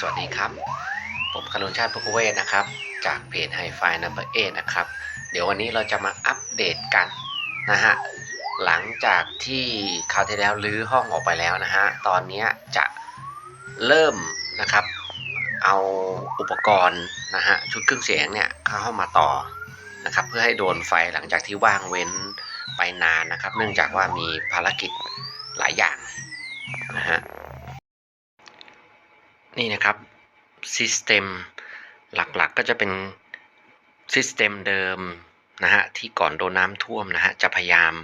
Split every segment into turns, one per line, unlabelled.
สวัสดีครับ ผมคณนชาติพุกเวศนะครับ จากเพจ Hi Fi Number 8นะครับ เดี๋ยววันนี้เราจะมาอัปเดตกันนะฮะ หลังจากที่คราวที่แล้วรื้อห้องออกไปแล้วนะฮะ ตอนนี้จะเริ่มนะครับ เอาอุปกรณ์นะฮะชุดเครื่องเสียงเนี่ยเข้ามาต่อนะครับ เพื่อให้โดนไฟหลังจากที่ว่างเว้นไปนานนะครับ เนื่องจากว่ามีภารกิจหลายอย่าง นี่นะครับซิสเต็มหลักๆก็จะเป็นซิสเต็มเดิมนะฮะที่ก่อนโดนน้ำท่วมนะฮะจะพยายาม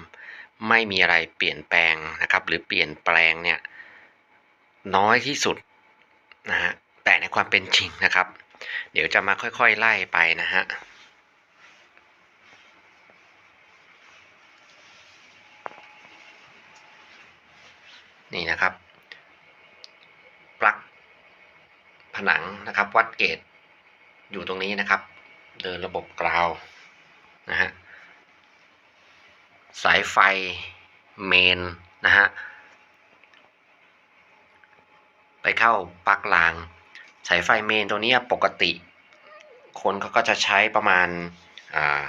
ไม่มีอะไรเปลี่ยนแปลงนะครับ หรือเปลี่ยนแปลงเนี่ยน้อยที่สุดนะฮะแต่ในความเป็นจริงนะครับ เดี๋ยวจะมาค่อยๆไล่ไปนะฮะนี่นะครับ ปลั๊กผ นังนะครับ วัดเกตอยู่ตรงนี้นะครับ เดินระบบกราวนะฮะสายไฟเมนนะฮะไปเข้าปลั๊กราง สายไฟเมนตัวนี้ปกติ คนเขาก็จะใช้ประมาณอ่า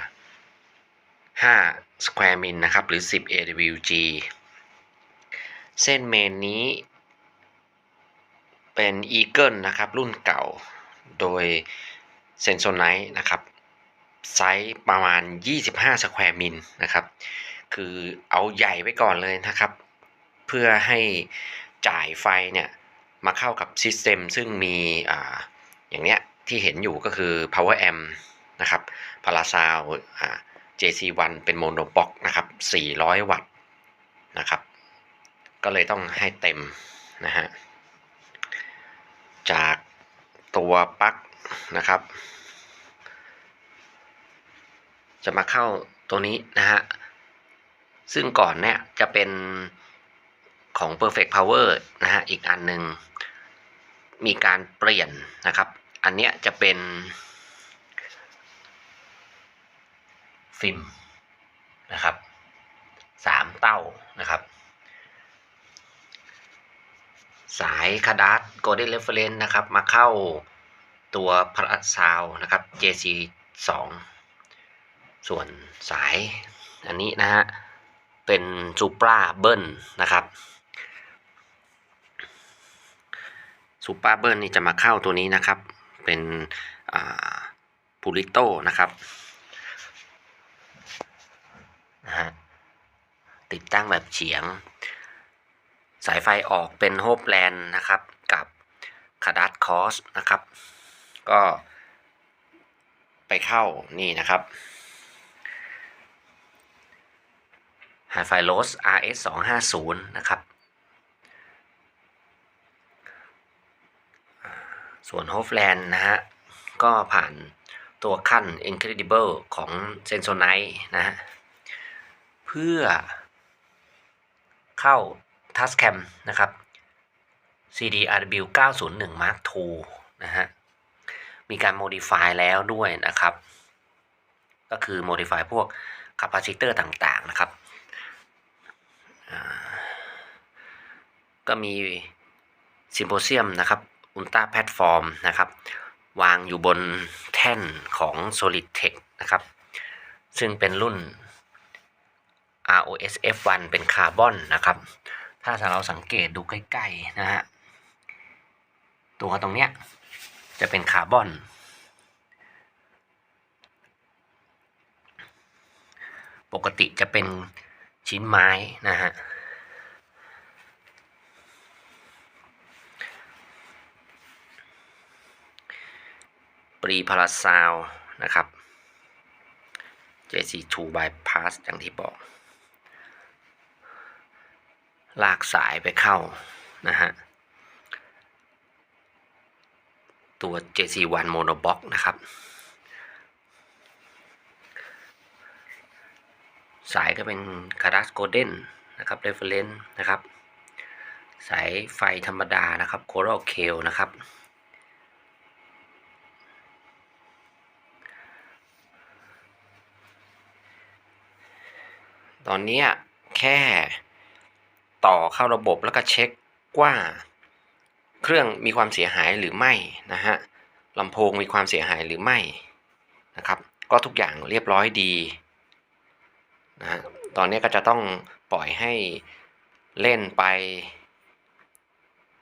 5 square min นะครับ หรือ 10 AWG เส้นเมนนี้ เป็น Eagle นะครับ รุ่นเก่าโดย s e n s o n i t e นะครับ ไซส์ประมาณ 25 สแควร์มิลนะครับ คือเอาใหญ่ไว้ก่อนเลยนะครับ เพื่อให้จ่ายไฟเนี่ยมาเข้ากับซิสเต็มซึ่งมีอ่าอย่างเนี้ยที่เห็นอยู่ก็คือ power amp นะครับพาราซาวอ่า JC1 เป็นโมโนบ็อกนะครับ 400 วัตต์นะครับ ก็เลยต้องให้เต็มนะฮะ จากตัวปลั๊กนะครับ จะมาเข้าตัวนี้นะฮะ ซึ่งก่อนเนี่ยจะเป็นของ Perfect Power นะฮะ อีกอันหนึ่งมีการเปลี่ยนนะครับ อันเนี้ยจะเป็นฟิล์มนะครับสามเต้านะ ครับสายคาดัสโกลเด้นเรฟเฟรนซ์นะครับ มาเข้าตัวพลัสซาวนะครับ JC 2 ส่วนสาย อันนี้นะฮะ เป็นซูปราเบิลนะครับซูปราเบิลนี่จะมาเข้าตัวนี้นะครับ เป็นพูลิโตนะครับนะฮะติดตั้งแบบเฉียง สายไฟออกเป็นโฮปแลนด์นะครับ กับคาดัสคอสนะครับ ก็ไปเข้านี่นะครับ h i f i l o s RS 250นะครับ ส่วน h o f l a n d นะฮะ ก็ผ่านตัวขั้น Incredible ของ Sensonite นะฮะ เพื่อเข้า Tascam นะครับ CDRW 901 Mark II นะฮะ มีการ modify แล้วด้วยนะครับ ก็คือ modify พวก capacitor ต่างๆนะครับ ก็มี Symposium นะครับ Ultra Platform นะครับ วางอยู่บนแท่นของ Solid Tech นะครับ ซึ่งเป็นรุ่น ROS F1 เป็นคาร์บอนนะครับ ถ้าเราสังเกตดูใกล้ๆนะฮะตัวตรงเนี้ยจะเป็นคาร์บอน ปกติจะเป็นชิ้นไม้นะฮะปรีพาราซาวนะครับ JC2 bypass อย่างที่บอก ลากสายไปเข้านะฮะตัว JC1 monobox นะครับ สายก็เป็น c a r a s Golden นะครับ Reference นะครับ สายไฟธรรมดานะครับ Coral k a l นะครับ ตอนนี้แค่ ต่อเข้าระบบแล้วก็เช็คว่า เครื่องมีความเสียหายหรือไม่นะฮะลำโพงมีความเสียหายหรือไม่นะครับ ก็ทุกอย่างเรียบร้อยดีนะฮะตอนนี้ก็จะต้องปล่อยให้เล่นไป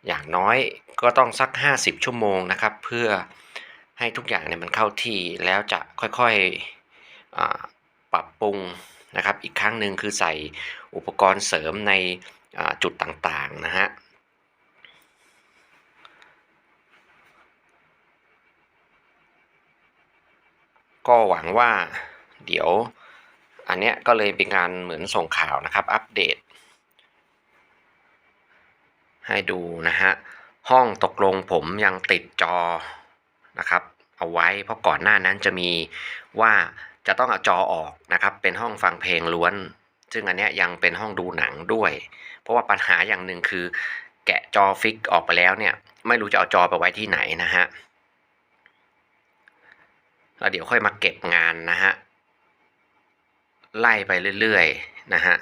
อย่างน้อยก็ต้องสัก 50 ชั่วโมงนะครับ เพื่อให้ทุกอย่างเนี่ยมันเข้าที่แล้วจะค่อยๆปรับปรุงนะครับ อีกครั้งหนึ่งคือใส่อุปกรณ์เสริมใน จุดต่างๆนะฮะก็หวังว่าเดี๋ยวอันเนี้ยก็เลยเป็นการเหมือนส่งข่าวนะครับ อัปเดต ให้ดูนะฮะ ห้องตกลงผมยังติดจอนะครับ เอาไว้เพราะก่อนหน้านั้นจะมีว่าจะต้องเอาจอออกนะครับ เป็นห้องฟังเพลงล้วน ซึ่งอันเนี้ยยังเป็นห้องดูหนังด้วย เพราะว่าปัญหาอย่างหนึ่งคือ แกะจอฟิกออกไปแล้วเนี่ย ไม่รู้จะเอาจอไปไว้ที่ไหนนะฮะแล้วเดี๋ยวค่อยมาเก็บงานนะฮะไล่ไปเรื่อยๆนะฮะ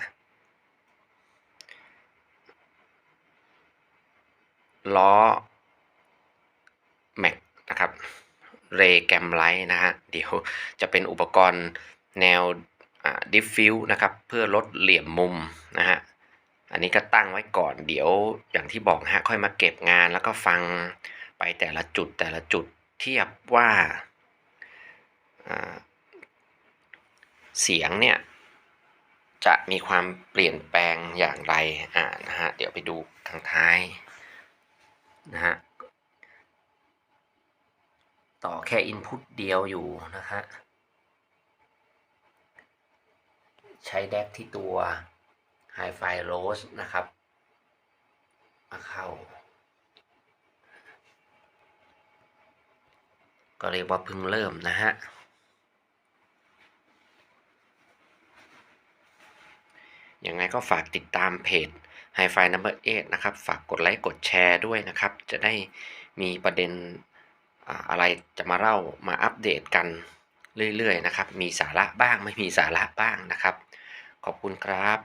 ล้อแม็กนะครับเรแกมไลท์นะฮะเดี๋ยวจะเป็นอุปกรณ์แนว ดิฟฟิวนะครับเพื่อลดเหลี่ยมมุมนะฮะอันนี้ก็ตั้งไว้ก่อนเดี๋ยวอย่างที่บอกฮะค่อยมาเก็บงานแล้วก็ฟังไปแต่ละจุดแต่ละจุดเทียบว่าเสียงเนี่ยจะมีความเปลี่ยนแปลงอย่างไรอ่านะฮะเดี๋ยวไปดูทางท้ายนะฮะต่อแค่ input เดียวอยู่นะฮะ ใช้แดกที่ตัว Hi-Fi Rose นะครับ มาเข้า ก็เรียกว่าเพิ่งเริ่มนะฮะ ยังไงก็ฝากติดตามเพจ Hi-Fi Number 8นะครับ ฝากกดไลค์กดแชร์ด้วยนะครับ จะได้มีประเด็นอะไรจะมาเล่ามาอัปเดตกันเรื่อยๆนะครับ มีสาระบ้างไม่มีสาระบ้างนะครับ ขอบคุณครับ